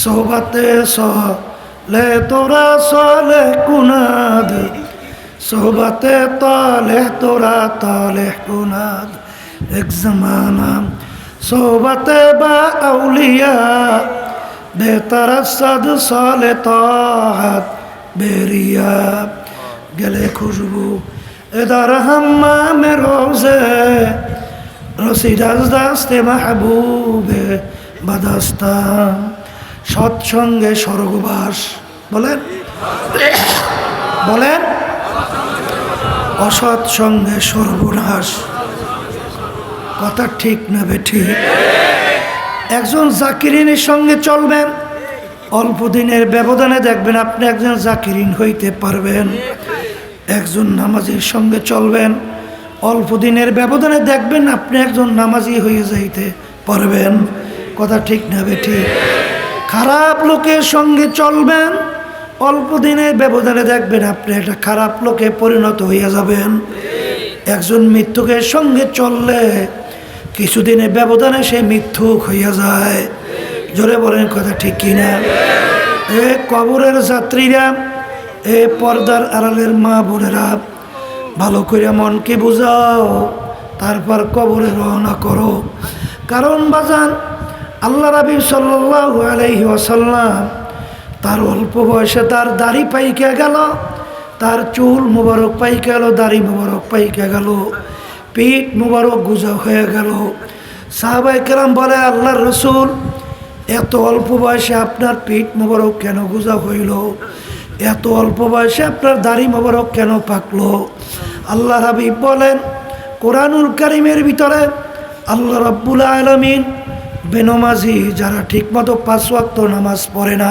সোহবাতে সলে তোরা সলে কুনাদ, সোহবাতে তলে তোরা তলে কুনাদ। এক জমানা, সোহবাতে বা আউলিয়া, বেতারসদ সলে তহাত বেরিয়া। গেলে খুশবু এদার হাম্মামে রোজে রসিদাস দাস্তে মাহবুবে বাদাস্তান। সৎসঙ্গে স্বর্গবাস। বলেন। বলেন। অসৎ সঙ্গে সর্বনাশ কথা ঠিক না বেঠিক একজন জাকিরিনের সঙ্গে চলবেন। অল্প দিনের ব্যবধানে দেখবেন আপনি একজন জাকিরিন হইতে পারবেন। একজন নামাজির সঙ্গে চলবেন। অল্প দিনের ব্যবধানে দেখবেন আপনি একজন নামাজি হয়ে যাইতে পারবেন। কথা ঠিক না বেঠি খারাপ লোকের সঙ্গে চলবেন, অল্প দিনের ব্যবধানে দেখবেন আপনি একটা খারাপ লোকে পরিণত হইয়া যাবেন। একজন মৃত্যুকের সঙ্গে চললে কিছুদিনের ব্যবধানে সে মিথ্যুক হইয়া যায়। জোরে বলেন কথা ঠিক কিনা? এ কবরের যাত্রীরা, এ পর্দার আড়ালের মা বোনেরা, ভালো করে মনকে বুঝাও, তারপর কবরে রওনা করো। কারণ বাজান আল্লাহ রাবি সাল্লাহ ওয়াসাল্লাম তার অল্প বয়সে তার দাড়ি পাইকে গেল, তার চুল মুবারক পাইকে গেল, দাড়ি মুবারক পাইকে গেল, পিঠ মুবারক গুজা হয়ে গেল। সাহাবাই কেরাম বলে, আল্লাহর রসুল, এত অল্প বয়সে আপনার পিঠ মুবারক কেন গুজা হইল? এত অল্প বয়সে আপনার দাড়ি মুবারক কেন পাকলো? আল্লাহ হাবিব বলেন, কোরআনুল কারিমের ভিতরে আল্লাহ রব্বুল আলমিন বেনমাজি, যারা ঠিকমতো পাঁচ ওয়াক্ত নামাজ পড়ে না,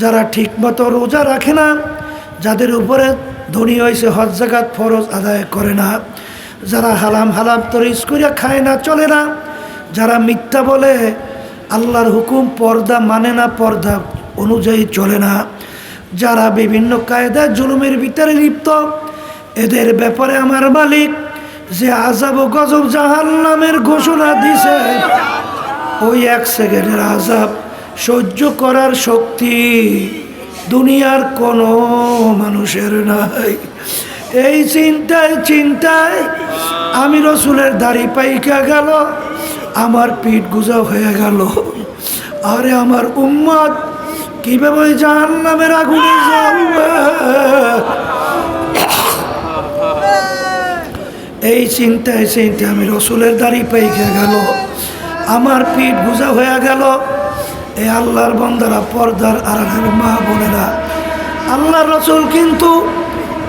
যারা ঠিকমতো রোজা রাখে না, যাদের উপরে ধনী হয়েছে হজ ফরজ আদায় করে না, যারা হালাম হালাম তরিস করিয়া খায় না, চলে না, যারা মিথ্যা বলে, আল্লাহর হুকুম পর্দা মানে না, পর্দা অনুযায়ী চলে না, যারা বিভিন্ন কায়দা জুলুমের ভিতরে লিপ্ত, এদের ব্যাপারে আমার মালিক যে আজাব গজব জাহান নামের ঘোষণা দিছে ওই এক সেকেন্ডের আজাব সহ্য করার শক্তি দুনিয়ার কোনো মানুষের নাই। এই চিন্তায় চিন্তায় আমি রসুলের দাড়ি পাইকা গেল, আমার পিঠ গুজা হয়ে গেল। আরে আমার উম্মত, কীভাবে জাহান নামের আগুনে এই চিন্তায় চিন্তায় আমি রসুলের দাড়ি পাইকে গেল। আমার পিঠ বোঝা হয়ে গেল এই আল্লাহর বন্দারা পর্দার আড়ালের মা বোনেরা। আল্লাহর রসুল কিন্তু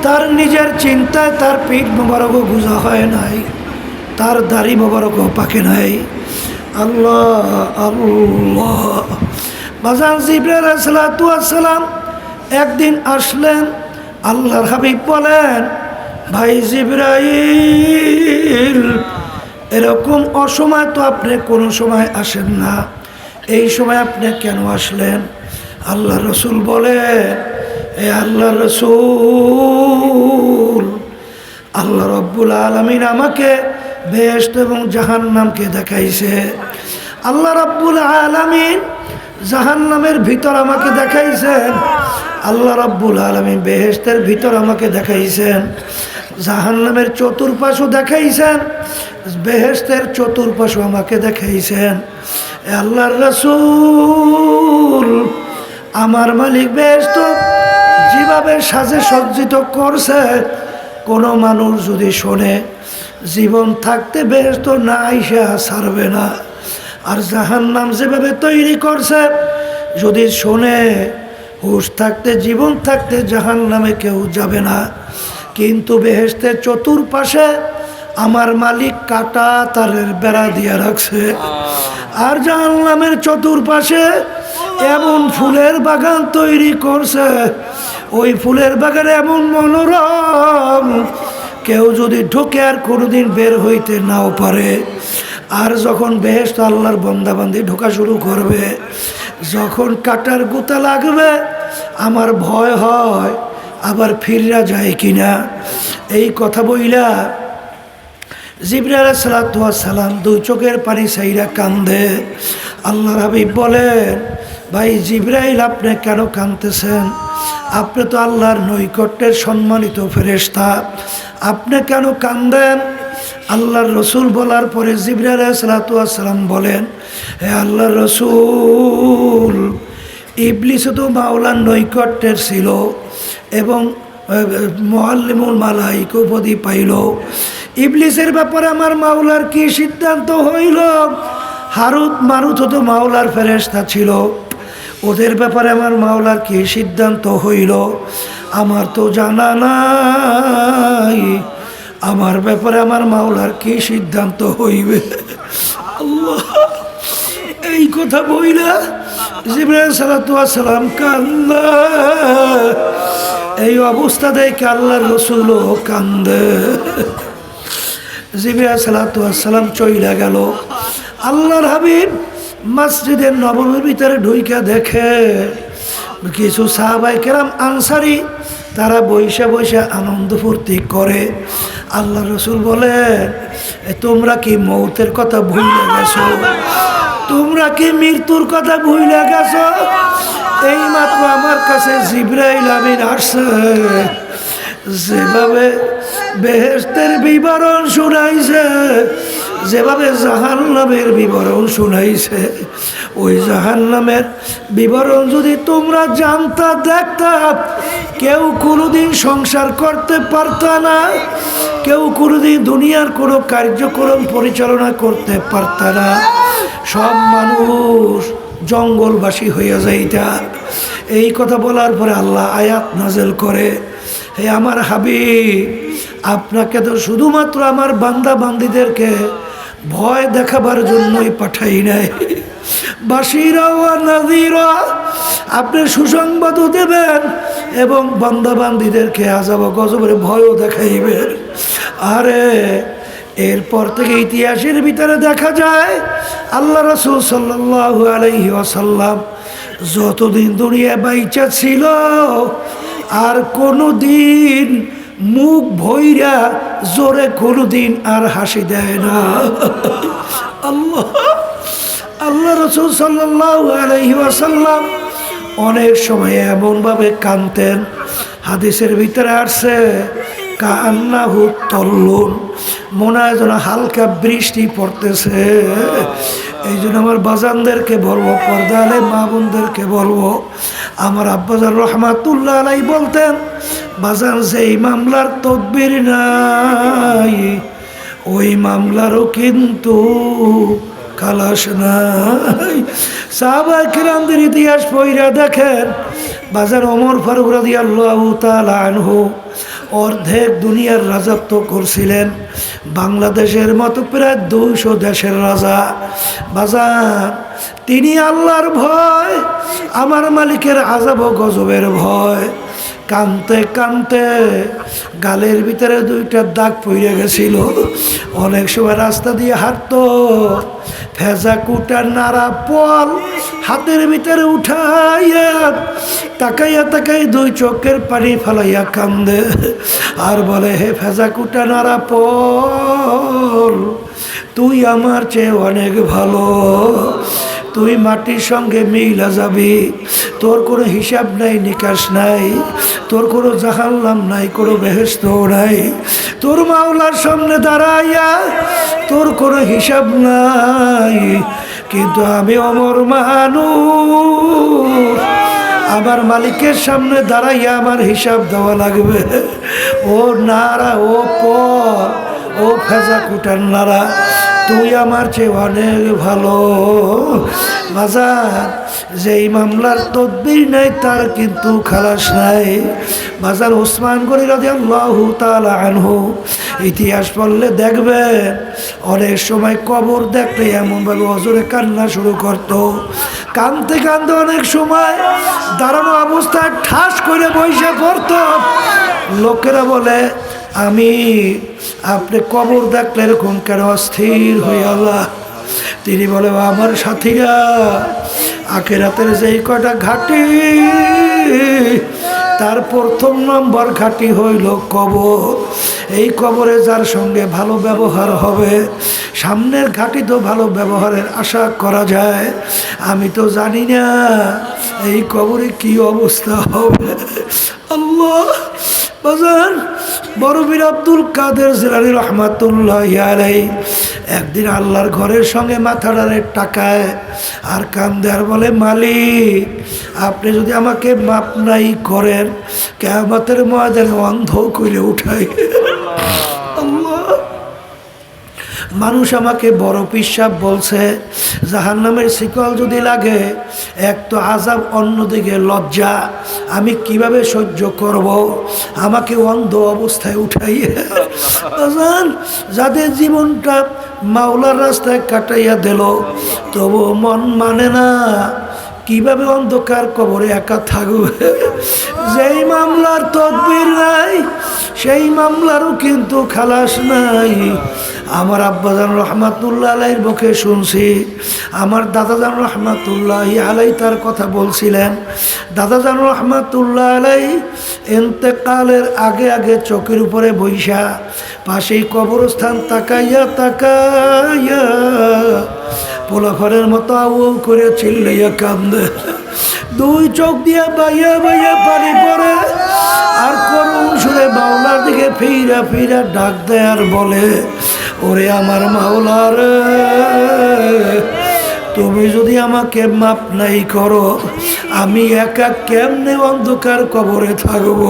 তার নিজের চিন্তায় তার পিঠ মোবারকও বোঝা হয় নাই, তার দাড়ি মোবারকও পাকে নাই। আল্লাহ আল্লাহ। বাজান জিব্রাইল সালাম একদিন আসলেন, আল্লাহর হাবিব বলেন, ভাই জিব্রাইল এরকম অসময় তো আপনি কোনো সময় আসেন না। এই সময় আপনি কেন আসলেন? আল্লাহ রসুল বলেন, এ আল্লাহ রসুল, আল্লাহ রব্বুল আলমিন আমাকে বেস্ট এবং জাহান্নামকে দেখাইছে। আল্লাহ রব্বুল আলমিন জাহান্নামের ভিতর আমাকে দেখাইছেন। আল্লাহ রব্বুল আলমী বেহেস্তের ভিতর আমাকে দেখাইছেন। জাহান্নামের চতুর্পাশও দেখাইছেন বেহেস্তের চতুর্পাশও আমাকে দেখাইছেন। আল্লাহর রসুল, আমার মালিক বেহেস্ত যেভাবে সাজে সজ্জিত করছে, কোনো মানুষ যদি শোনে, জীবন থাকতে বেহেস্ত না আইসা ছাড়বে না। আর জাহান্নাম যেভাবে তৈরি করছে, যদি শোনে, হুশ থাকতে, জীবন থাকতে জাহান নামে কেউ যাবে না। কিন্তু বেহেস্তের চতুর্পাশে আমার মালিক কাটা তারের বেড়া দিয়ে রাখছে। আর জাহান নামের চতুর্পাশে এমন ফুলের বাগান তৈরি করছে। ওই ফুলের বাগানে এমন মনোরম। কেউ যদি ঢোকে আর কোনোদিন বের হইতে নাও পারে। আর যখন বেহেস্ত আল্লাহর বন্দাবান্দি ঢোকা শুরু করবে যখন কাটার গুতা লাগবে আমার ভয় হয়। আবার ফিররা যায় কিনা? এই কথা বইলা জিবরাল সালাম দুই চোখের পানি সাইরা কান্দে। আল্লাহ হাবিব বলেন, ভাই জিব্রাইল, আপনি কেন কাঁদতেছেন? আপনি তো আল্লাহর নৈকট্যের সম্মানিত ফেরেশতা। আপনি কেন কান্দেন আল্লাহর রসুল বলার পরে জিব্রাইল সালাতাম বলেন, হে আল্লাহর রসুল, ইবলিস তো মাওলার নৈকট্যের ছিল। এবং মোয়াল্লিমুল মালাইক উপাধি পাইল। ইবলিসের ব্যাপারে আমার মাওলার কি সিদ্ধান্ত হইল? হারুত মারুত তো মাওলার ফেরেস্তা ছিল। ওদের ব্যাপারে আমার মাওলার কি সিদ্ধান্ত হইল? আমার তো জানা নাই। আমার ব্যাপারে আমার মাওলার কি সিদ্ধান্ত হইবে? এই কথা বইলা জিব্রাইল সালাম কান্দা এই অবস্থা দেখে আল্লাহর রসুলও কান্দে। জিবিয়া সালাতাম চইলা গেল। আল্লাহর হাবিব মসজিদের নবমীর ভিতরে ঢুইকা দেখে। কিছু সাহাবাই কেরাম আনসারি, তারা বৈশা বৈশা আনন্দ ফুর্তি করে। আল্লাহ রসুল বলে তোমরা কি মৌতের কথা ভুলে গেছো? তোমরা কি মৃত্যুর কথা ভুলে গেছো? এই মাত্র আমার কাছে জিব্রাইল আমিন আসছে। যেভাবে বেহেস্তের বিবরণ শুনাইছে, যেভাবে জাহান নামের বিবরণ শুনাইছে, ওই জাহান নামের বিবরণ যদি তোমরা জানতা, দেখতা, কেউ কোনোদিন সংসার করতে পারত না, কেউ কোনোদিন দুনিয়ার কোনো কার্যক্রম পরিচালনা করতে পারত না। সব মানুষ জঙ্গলবাসী হইয়া যাইতা। এই কথা বলার পরে আল্লাহ আয়াত নাজেল করে, হে আমার হাবিব, আপনাকে তো শুধুমাত্র আমার বান্দা বান্দিদেরকে ভয় দেখাবার জন্যই পাঠাই নাই। নাজিরা, আপনি সুসংবাদও দেবেন এবং বান্দা বান্দিদেরকে আজাব গজবের ভয়ও দেখাইবেন। আরে এরপর থেকে ইতিহাসের ভিতরে দেখা যায়, আল্লাহ রসুল সাল্লাহ আলহি আসাল্লাম যতদিন দুনিয়া বাইচা ছিল, আর কোনো দিন মুখ ভৈরা জোরে কোনো দিন আর হাসি দেয় না। আল্লাহ আল্লাহ রসুল সাল্লাহ আলহি আসাল্লাম অনেক সময় এমনভাবে কানতেন হাদিসের ভিতরে আসছে কান্না কান্নাহু তল্লুন মনে হয় যেন হালকা বৃষ্টি পড়তেছে। এই জন্য আমার বাজানদেরকে বলব, পর্দালে মা বোনদেরকে বলব, আমার আব্বাজার রহমাতুল্লাহ আলাই বলতেন, বাজান সেই মামলার তদবির নাই, ওই মামলারও কিন্তু খালাস নাই। সাহাবা কিরামদের ইতিহাস পইরা দেখেন, বাজার অমর ফারুক রাদি আল্লাহ আনহু অর্ধেক দুনিয়ার রাজত্ব করছিলেন। বাংলাদেশের মতো প্রায় দুইশো দেশের রাজা। বাজার, তিনি আল্লাহর ভয়, আমার মালিকের আজাব গজবের ভয়। কানতে কানতে গালের ভিতরে দুইটা দাগ পড়ে গেছিল। অনেক সময় রাস্তা দিয়ে হাঁটতো ফেজা কুটার নাড়া পল হাতের ভিতরে উঠাইয়া তাকাইয়া তাকাই দুই চোখের পানি ফালাইয়া কান্দে। আর বলে, হে ফেজা কুটা নাড়া পল তুই আমার চেয়ে অনেক ভালো। তুই মাটির সঙ্গে মিলা যাবি তোর কোনো হিসাব নাই, নিকাশ নাই। তোর কোনো জাহাল্লাম নাই, কোনো বেহেস্ত নাই। তোর মাওলার সামনে দাঁড়াইয়া তোর কোনো হিসাব নাই। কিন্তু আমি অমর মানুষ। আমার মালিকের সামনে দাঁড়াইয়া আমার হিসাব দেওয়া লাগবে। ও নারা, ও পর, ও ফেজা কুটার নারা। তুই আমার চেয়ে অনেক ভালো। বাজার, যেই মামলার তদবির নাই, তার কিন্তু খালাস নাই। বাজার ওসমান করি রাজি আল্লাহ আনহু, ইতিহাস পড়লে দেখবে, অনেক সময় কবর দেখলে এমনভাবে অজরে কান্না শুরু করতো। কানতে কানতে অনেক সময় দাঁড়ানো অবস্থায় ঠাস করে বসে পড়তো। লোকেরা বলে, আমি আপনি কবর দেখলে এরকম কেন? অস্থির হয়ে আল্লাহ। তিনি বলে, আমার সাথীরা, আখেরাতের যেই কটা ঘাটি, তার প্রথম নম্বর ঘাটি হইল কবর। এই কবরে যার সঙ্গে ভালো ব্যবহার হবে, সামনের ঘাটি তো ভালো ব্যবহারের আশা করা যায়। আমি তো জানি না, এই কবরে কি অবস্থা হবে। আল্লাহ বাজান বড়বীর আব্দুল কাদের জিলানি রহমাতুল্লাহ আলাই একদিন আল্লাহর ঘরের সঙ্গে মাথাডারে টাকায় আর কান দেয়ার বলে মালিক আপনি যদি আমাকে মাপ নাই করেন কেমতের ময়দানে অন্ধ করে উঠাই। আল্লাহ। মানুষ আমাকে বড় পিসাব বলছে জাহান নামের শিকল যদি লাগে, এক তো আজাব অন্যদিকে লজ্জা। আমি কীভাবে সহ্য করব? আমাকে অন্ধ অবস্থায় উঠাইয়ে। যাদের জীবনটা মাওলার রাস্তায় কাটাইয়া দিল তবু মন মানে না, কীভাবে অন্ধকার কবরে একা থাকবে? যেই মামলার তদবির নাই, সেই মামলারও কিন্তু খালাস নাই। আমার আব্বাজান রহমাতুল্লাহ আলাইয়ের মুখে শুনছি। আমার দাদাজান রহমাতুল্লাহ আলাই তার কথা বলছিলেন, দাদাজান রহমাতুল্লাহ আলাই এতেকালের আগে আগে চোখের উপরে বৈশা, পাশেই কবরস্থান তাকাইয়া তাকাইয়া পোলাফারের মতো আউ করে চিল্লাইয়া কান্দে। দুই চোখ দিয়ে বাইয়া বাইয়া পানি পড়ে, আর করুণ সুরে বাউলার দিকে ফিরা ফিরা ডাক দেয় আর বলে ওরে আমার মাওলার তুমি যদি আমাকে মাপ নাই করো, আমি একা কেমনে অন্ধকার কবরে থাকব?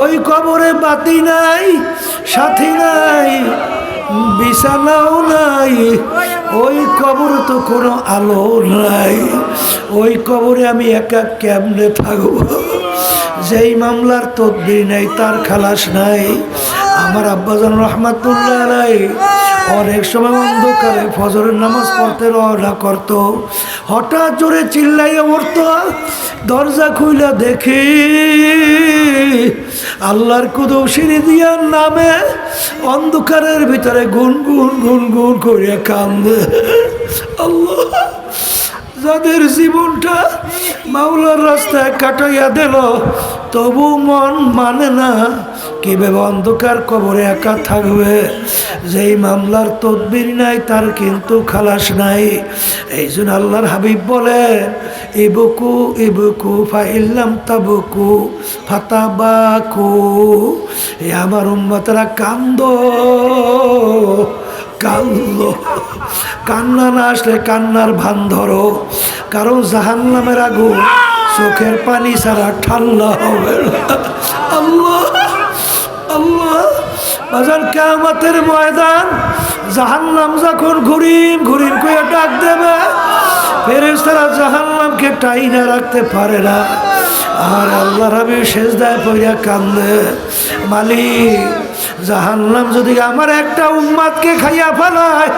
ওই কবরে বাতি নাই, সাথী নাই, বিছানাও নাই, ওই কবর তো কোনো আলো নাই, ওই কবরে আমি একা কেমনে থাকব? যেই মামলার তদবির নাই, তার খালাস নাই আমার আব্বাজান রহমাতুল্লাহ রায় অনেক সময় অন্ধকারে ফজরের নামাজ পড়তে রওনা করত। হঠাৎ জোরে চিল্লাইয়া উঠত দরজা খুইলা দেখি, আল্লাহর কুদু সিঁড়ি দিয়ার নামে অন্ধকারের ভিতরে গুন গুন গুন গুন করিয়া কান্দে। আল্লাহ। যাদের জীবনটা মাওলার রাস্তায় কাটাইয়া দিল, তবু মন মানে না কীভাবে অন্ধকার কবরে একা থাকবে। যেই মামলার তদবির নাই, তার কিন্তু খালাস নাই। এই জন্য আল্লাহর হাবিব বলে ইবুকু ইবুকু, ফাইল্লাম তাবুকু ফাতাবাকু এ আমার উম্মতরা কান্দ। কান্দ। কান্না না আসলে কান্নার ভান ধরো। কারণ জাহান নামের আগুন চোখের পানি ছাড়া ঠান্ডা হবে। আল্লাহ আল্লাহ, বাজার কেমতের ময়দান জাহান্নাম যখন ঘুরিম ঘুরিম করে ডাক দেবে ফেরেস তারা জাহান্নামকে টাইনা রাখতে পারে না। আর আল্লাহ রাবি শেষ দেয় পইয়া কান্দে। মালিক জাহান্নাম যদি আমার একটা উম্মাদকে খাইয়া ফেলায়,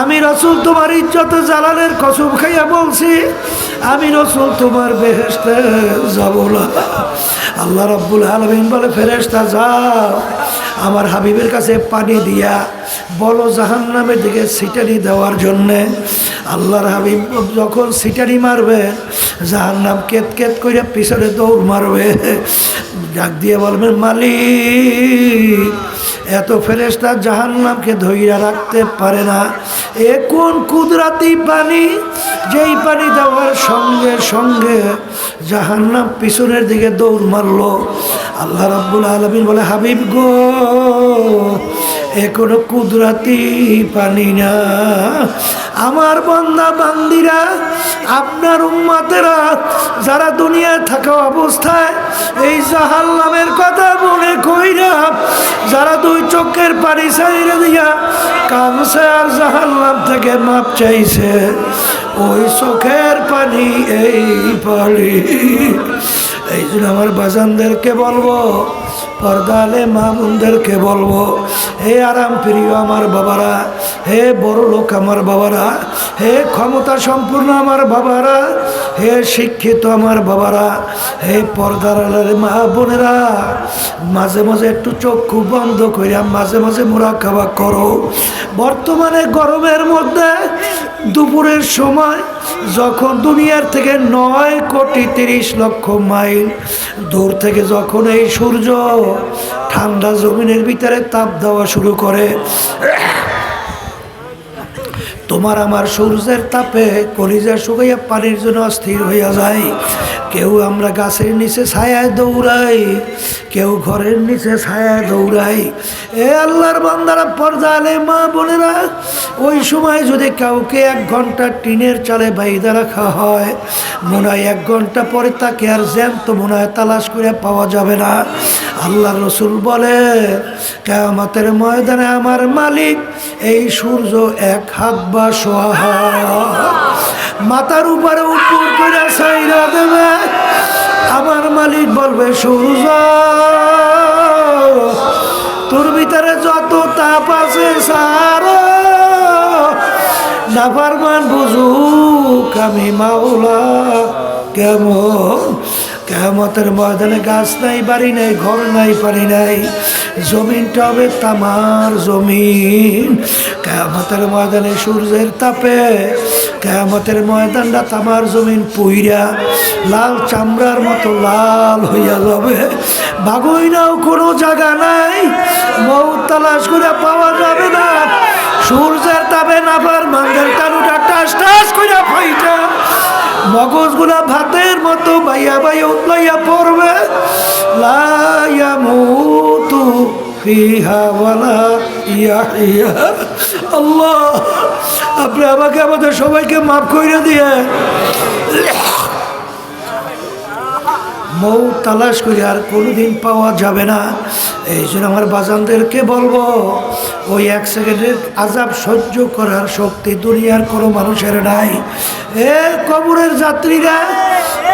আমি রসুল তোমার ইজ্জত জালালের কসম খাইয়া বলছি, আমি রসুল তোমার বেহেস্তে যাব না। আল্লাহ রব্বুল আলমিন বলে ফেরেস্তা যাও, আমার হাবিবের কাছে পানি দিয়া বলো জাহান্নামের দিকে সিটারি দেওয়ার জন্যে। আল্লাহর হাবিব যখন সিটারি মারবে, জাহান্নাম কেত কেত করে পিছনে দৌড় মারবে। ডাক দিয়ে বলবেন মালিক, এত ফেরেস্তা জাহান্নামকে ধৈর্য রাখতে পারে না। এ কোন কুদরাতি পানি? যেই পানি দেওয়ার সঙ্গে সঙ্গে জাহান্নাম পিছনের দিকে দৌড় মারলো। আল্লাহ রাব্বুল আলমিন বলে, হাবিব গো এ কোনো কুদরাতি পানি না। আমার বন্দা, বান্দিরা, আপনার উম্মাতেরা, যারা দুনিয়ায় থাকা অবস্থায় এই জাহান্নামের কথা মনে কইরা, যারা দুই চোখের পানি সাইরে দিয়া কামসে আর জাহান্নাম থেকে মাপ চাইছে, ওই চোখের পানি, এই পানি। এই জন্য আমার বাজানদেরকে বলব পর্দালে মামুনদেরকে বলব, হে আরাম প্রিয় আমার বাবারা, হে বড় লোক আমার বাবারা, হে ক্ষমতা সম্পূর্ণ আমার বাবারা, হে শিক্ষিত আমার বাবারা, হে পর্দার আড়ালের মা বোনেরা, মাঝে মাঝে একটু চক্ষু বন্ধ করিয়া মাঝে মাঝে মোরা খাওয়া করো। বর্তমানে গরমের মধ্যে দুপুরের সময় যখন দুনিয়ার থেকে নয় কোটি তিরিশ লক্ষ মাইল দূর থেকে যখন এই সূর্য ঠান্ডা জমিনের ভিতরে তাপ দেওয়া শুরু করে। তোমার আমার সূর্যের তাপে কলিজা শুকাইয়া পানির জন্য অস্থির হইয়া যায়। কেউ আমরা গাছের নিচে ছায়ায় দৌড়াই, কেউ ঘরের নিচে ছায়ায় দৌড়াই। এ আল্লাহর বান্দারা পর্দা আলে মা বোনেরা, ওই সময় যদি কাউকে এক ঘণ্টা টিনের চালে বাইদা রাখা হয়, মনে হয় এক ঘণ্টা পরে তাকে আর জ্যান্ত মনে হয় তালাশ করে পাওয়া যাবে না। আল্লাহ রসুল বলে, কেয়ামতের ময়দানে আমার মালিক এই সূর্য এক হাত বা মাথার উপরে উপর করে সাইরা দেবে। আমার মালিক বলবে, সূর্য, তোর ভিতরে যত তাপ আছে সারা নাফারমান বুঝুক আমি মাওলা কেমন? কেমতের ময়দানে গাছ নাই, বাড়ি নাই, ঘর নাই পারি নাই জমিনটা হবে তামার জমিন। কেমতের ময়দানে সূর্যের তাপে কেমতের ময়দানটা তামার জমিন পুইরা লাল চামড়ার মতো লাল হইয়া যাবে বাগুই নাও, কোনো জায়গা নাই মৌ তালাশ করে পাওয়া যাবে না। সূর্যের তাপে নাফার মাঙ্গের টানুটা টাস টাস করে ফাইটা। মগজগুলা ভাতের মতো বাইয়া বাইয়া উতলাইয়া পড়বে। লাইয়া মুতু আল্লাহ, আপনি আমাকে, আমাদের সবাইকে মাফ করে দিয়ে। মৌ তালাশ করি আর কোনোদিন পাওয়া যাবে না। এই জন্য আমার বাজানদেরকে বলব, ওই এক সেকেন্ডের আজাব সহ্য করার শক্তি দুনিয়ার কোনো মানুষের নাই। এ কবরের যাত্রীরা,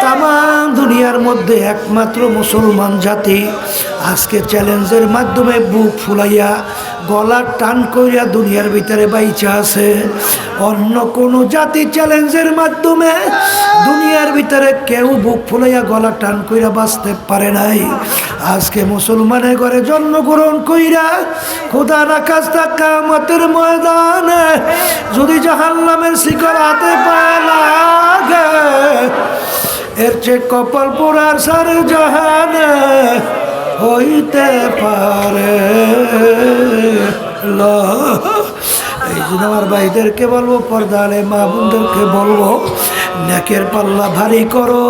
তামাম দুনিয়ার মধ্যে একমাত্র মুসলমান জাতি। আজকে চ্যালেঞ্জের মাধ্যমে বুক ফুলাইয়া, গলা টান কইরা দুনিয়ার ভিতরে বাইচা আছে। অন্য কোনো জাতি চ্যালেঞ্জের মাধ্যমে দুনিয়ার ভিতরে কেউ বুক ফুলাইয়া, গলা টান কইরা বাঁচতে পারে নাই। আজকে মুসলমানের ঘরে জন্মগ্রহণ কইরা, খোদা কাজটা কামতের ময়দানে যদি জাহান্নামের শিকল হাতে পায় এর চেয়ে কপাল পোড়ার সারে জাহানে হইতে পারে। এই জন্য আমার ভাইদেরকে বলব পর্দালে মা বোনদেরকে বলব, নেকের পাল্লা ভারী করো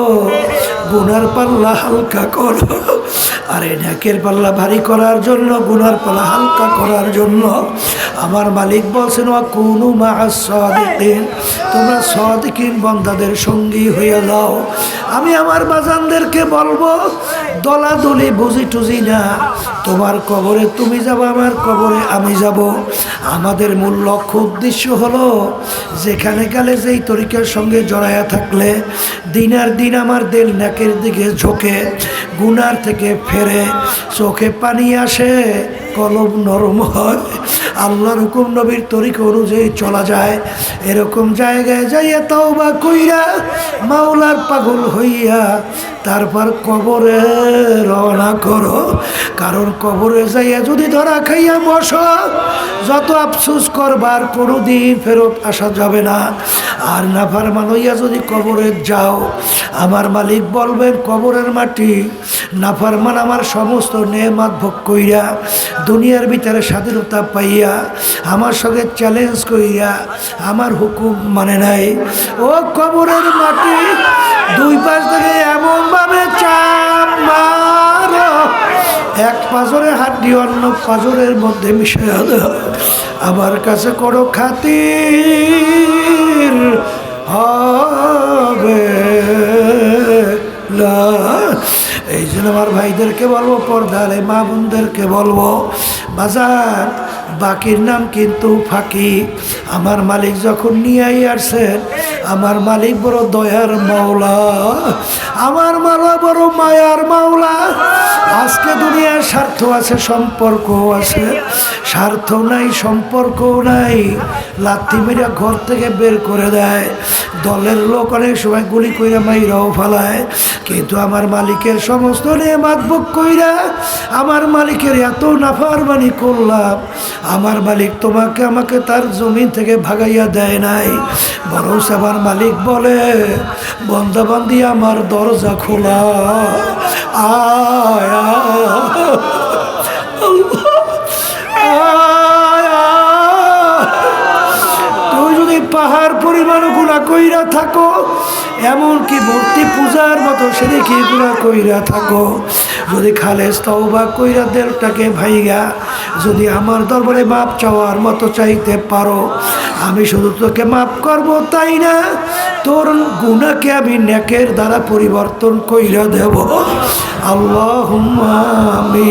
গুনার পাল্লা হালকা করো। আরে নেকের পাল্লা ভারী করার জন্য, গুনার পাল্লা হালকা করার জন্য। আমার মালিক বলছেন ও কোনো মা সদিন তোমরা সদিকিন বন্দাদের সঙ্গী হয়ে যাও। আমি আমার বাজানদেরকে বলব, দলাদলি, বুঝি টুজি না। তোমার কবরে তুমি যাব, আমার কবরে আমি যাব। আমাদের মূল লক্ষ্য উদ্দেশ্য হলো, যেখানে গেলে যেই তরিকার সঙ্গে জড়ায়া থাকলে দিনার দিন আমার দেল নাকের দিকে ঝোঁকে গুনার থেকে ফেরে চোখে পানি আসে। কলম নরম হয়। আল্লাহর হুকুম নবীর তরিকা অনুযায়ী চলা যায়। এরকম জায়গায় যাইয়া তাও বা কইরা মাওলার পাগল হইয়া তারপর কবরে রওনা করো। কারণ কবরে যাইয়া যদি ধরা খাইয়া বস, যত আফসুস করবার কোনো দিন ফেরত আসা যাবে না। আর নাফার মানইয়া যদি কবরে যাও, আমার মালিক বলবেন কবরের মাটি। নাফারমান আমার সমস্ত নেমাত ভোগ কইরা দুনিয়ার ভিতরে স্বাধীনতা পাইয়া, আমার সঙ্গে চ্যালেঞ্জ করিয়া আমার হুকুম মানে নাই। ও কবরের মাটি, দুই পাশ থেকে এমন ভাবে চাপ মারো। এক পাজরে হাড্ডি অন্য পাজরের মধ্যে মিশে আমার কাছে করো খাতির হবে আমার ভাইদেরকে বলব, পর্দালে মা বোনদেরকে বলব বাজার বাকির নাম কিন্তু ফাঁকি। আমার মালিক যখন নিয়ে আসছেন আমার মালিক বড় দয়ার মাওলা। আমার মালা বড় মায়ার মাওলা। আজকে দুনিয়ার স্বার্থ আছে সম্পর্ক আছে। স্বার্থ নাই সম্পর্ক নাই। লাত্তি মেরে ঘর থেকে বের করে দেয়। দলের লোক অনেক সময় গুলি কইরা মাইরাও ফালায়। কিন্তু আমার মালিকের সমস্ত নেমাত ভোগ কইরা আমার মালিকের এত নাফারমানি করলাম। আমার মালিক তোমাকে আমাকে তার জমিন থেকে ভাগাইয়া দেয় নাই। বরং আমার মালিক বলে, বন্দাবান্দি আমার দরজা খোলা আয়। তুই যদি পাহাড় পরিমাণ গুণা কইরা থাকো, এমনকি মূর্তি পূজার মতো সেদিকে গুণা কইরা থাকো। যদি খালেস তওবা কইরা দেলটাকে ভাইগা, যদি আমার দরবারে মাপ চাওয়ার মতো চাইতে পারো, আমি শুধু তোকে মাপ করব তাই না? তোর গুণাকে আমি নেকের দ্বারা পরিবর্তন কইরা দেব। আল্লাহ আমি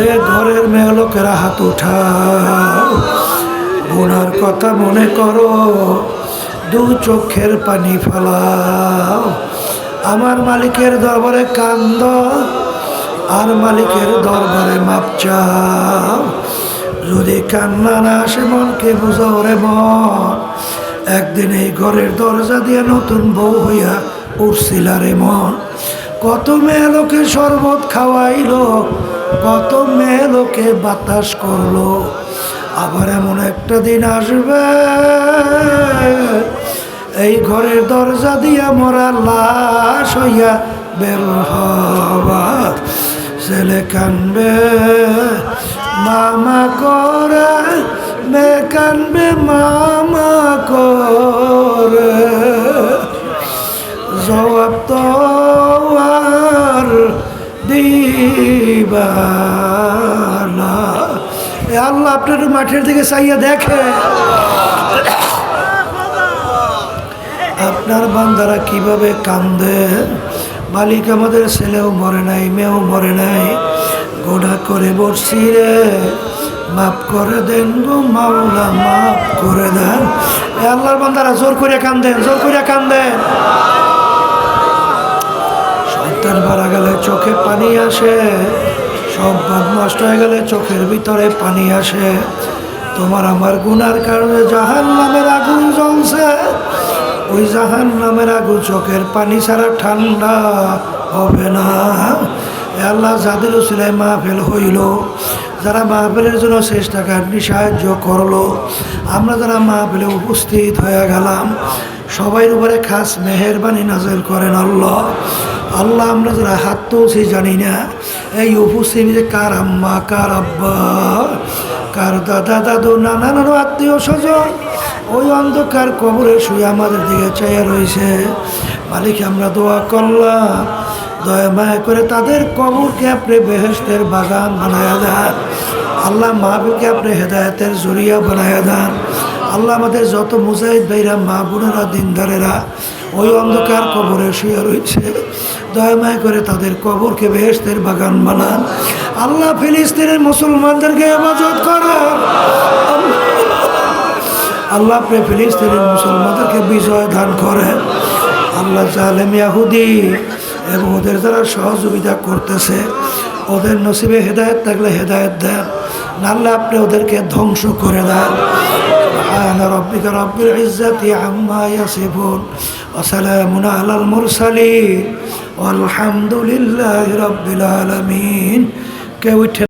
এ ঘরের মেয়ে লোকেরা হাত উঠাও। গুনার কথা মনে করো। দু চোখের পানি ফেলাও। আমার মালিকের দরবারে কান্দ, আর মালিকের দরবারে মাপ চাও। যদি কান্না না আসে, মনকে বুঝাও রে মন। একদিন এই ঘরের দরজা দিয়ে নতুন বউ হইয়া উঠছিল রে মন। কত মেয়ে লোকে শরবত খাওয়াইলো, কত মেয়ে লোকে বাতাস করল। আবার এমন একটা দিন আসবে। এই ঘরের দরজা দিয়া মরা লাশ হইয়া বের হবা ছেলে কানবে, মামা করে মে কানবে, মামা করে। জবাব তো আর দিবা আল্লাহ আপনার মাঠের দিকে চাইয়া দেখে। আপনার বান্দারা কীভাবে কান্দে? মালিক আমাদের ছেলেও মরে নাই, মেয়েও মরে নাই। গোড়া করে বসছি রে। মাফ করে দেন গো মাওলা, মাফ করে দেন। আল্লাহর বান্দারা জোর করে কান্দেন, জোর করে কান্দেন। সন্তান মারা গেলে চোখে পানি আসে। সব বাদ নষ্ট হয়ে গেলে চোখের ভিতরে পানি আসে। তোমার আমার গুনার কারণে জাহান নামের আগুন জ্বলছে। ওই জাহান নামের আগুন চোখের পানি ছাড়া ঠান্ডা হবে না। আল্লাহ যাদের উসিলায় মাহফিল হইল। যারা মাহফিলের জন্য চেষ্টা কাটনি সাহায্য করল। আমরা যারা মাহফিলে উপস্থিত হয়ে গেলাম সবাই উপরে খাস মেহরবানি নাজেল করেন আল্লাহ। আল্লাহ আমরা যারা হাত তুলছি জানি না, এই উপস্থিতি যে কার আম্মা, কার আব্বা, কার দাদা, দাদু নানান আত্মীয়, স্বজন, ওই অন্ধকার কবরে শুয়ে আমাদের দিকে চাইয়া রয়েছে। মালিক, আমরা দোয়া করলাম। দয়া মায়া করে তাদের কবরকে আপনি বেহেস্তের বাগান বানায়া দেন। আল্লাহ মাহবুবকে আপনি হেদায়তের জরিয়া বানায়া দেন। আল্লাহ আমাদের যত মুজাহিদ ভাইরা, মা বোনেরা, দিনদারেরা, ওই অন্ধকার কবরে শুয়ে রয়েছে দয়াময় করে তাদের কবরকে বেহেস্তের বাগান বানান। আল্লাহ ফিলিস্তিনের মুসলমানদেরকে হেফাজত করেন আল্লাহ আপনি ফিলিস্তিনের মুসলমানদেরকে বিজয় দান করেন। আল্লাহ জালেম ইয়াহুদি এবং ওদের যারা সহযোগিতা করতেছে, ওদের নসিবে হেদায়ত থাকলে হেদায়ত দেন নাহলে আপনি ওদেরকে ধ্বংস করে দেন। سبحان ربك رب العزة عما يصفون وسلام على المرسلين والحمد لله رب العالمين কেউ